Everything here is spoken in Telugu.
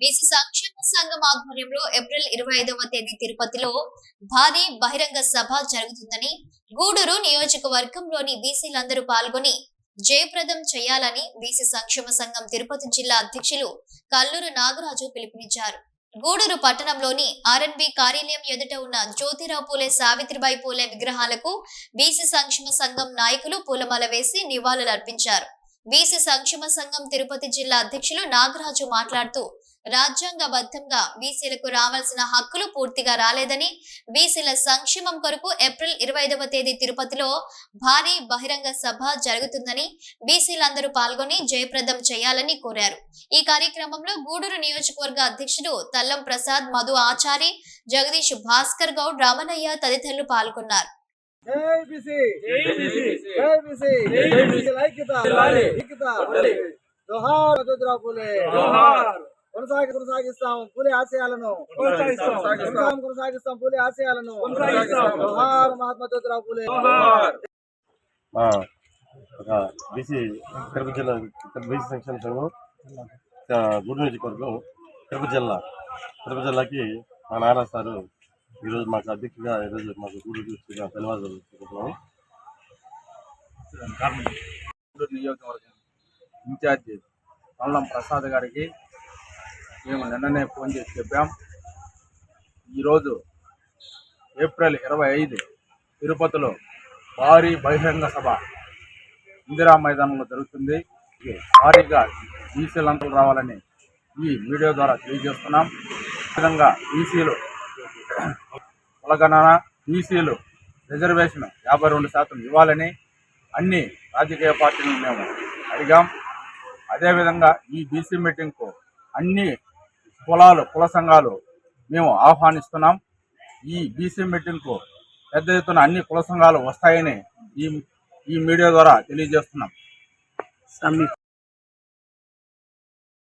బీసీ సంక్షేమ సంఘం ఆధ్వర్యంలో ఏప్రిల్ ఇరవై ఐదవ తేదీ తిరుపతిలో భారీ బహిరంగ సభ జరుగుతుందని గూడూరు నియోజకవర్గంలోని బీసీలందరూ పాల్గొని జయప్రదం చేయాలని బీసీ సంక్షేమ సంఘం తిరుపతి జిల్లా అధ్యక్షులు కల్లూరు నాగరాజు పిలుపునిచ్చారు. గూడూరు పట్టణంలోని ఆర్ఎన్బి కార్యాలయం ఎదుట ఉన్న జ్యోతిరావు పూలే సావిత్రిబాయి పూలే విగ్రహాలకు బీసీ సంక్షేమ సంఘం నాయకులు పూలమాల వేసి నివాళులర్పించారు. బీసీ సంక్షేమ సంఘం తిరుపతి జిల్లా అధ్యక్షులు నాగరాజు మాట్లాడుతూ రాజ్యాంగబద్ధంగా బీసీలకు రావాల్సిన హక్కులు పూర్తిగా రాలేదని బీసీల సంక్షేమం కొరకు ఏప్రిల్ ఇరవై ఐదవ తేదీ తిరుపతిలో భారీ బహిరంగ సభ జరుగుతుందని బీసీలందరూ పాల్గొని జయప్రదం చేయాలని కోరారు ఈ కార్యక్రమంలో గూడూరు నియోజకవర్గ అధ్యక్షుడు తల్లం ప్రసాద్ మధు ఆచారి జగదీష్ భాస్కర్ గౌడ్ రామనయ్య తదితరులు పాల్గొన్నారు జై బీసీ జై బీసీ. జై బీసీ జై బీసీ. బీసీల ఐక్యత జిల్లాలి. ఐక్యత జోహార్ వదోదరావు పూలే జోహార్. కొనసాగి కొనసాగిస్తాం పూలే ఆశయాలను. కొనసాగిస్తాం. పూలే ఆశయాలను. మహాత్మా జ్యోతిరావు పూలే. బీసీ తిరుపతి జిల్లా బీసీ సంక్షేమ సంఘం ఆ, గూడూరు నియోజకవర్గం తిరుపతి జిల్లా. తిరుపతి జిల్లాకి మా నాన్న సారు ఈరోజు మాకు అధ్యక్షుడిగా ఈరోజు మాకు వచ్చిన ధన్యవాదాలు తెలుపుతున్నాము గూడూరు నియోజకవర్గం ఇన్ఛార్జి పల్లం ప్రసాద్ గారికి మేము నిన్ననే ఫోన్ చేసి చెప్పాం. ఈరోజు ఏప్రిల్ ఇరవై ఐదు తిరుపతిలో భారీ బహిరంగ సభ ఇందిరా మైదానంలో జరుగుతుంది. భారీగా భారీగా బీసీలంతా రావాలని ఈ వీడియో ద్వారా తెలియజేస్తున్నాం. విధంగా బీసీలు కులగణన బీసీలు రిజర్వేషన్ యాభై రెండు శాతం ఇవ్వాలని అన్ని రాజకీయ పార్టీలను మేము అడిగాం. అదేవిధంగా ఈ బీసీ మీటింగ్కు అన్ని కులాలు కుల సంఘాలు మేము ఆహ్వానిస్తున్నాం. ఈ బీసీ మీటింగ్కు పెద్ద ఎత్తున అన్ని కుల సంఘాలు వస్తాయని ఈ ఈ మీడియా ద్వారా తెలియజేస్తున్నాం.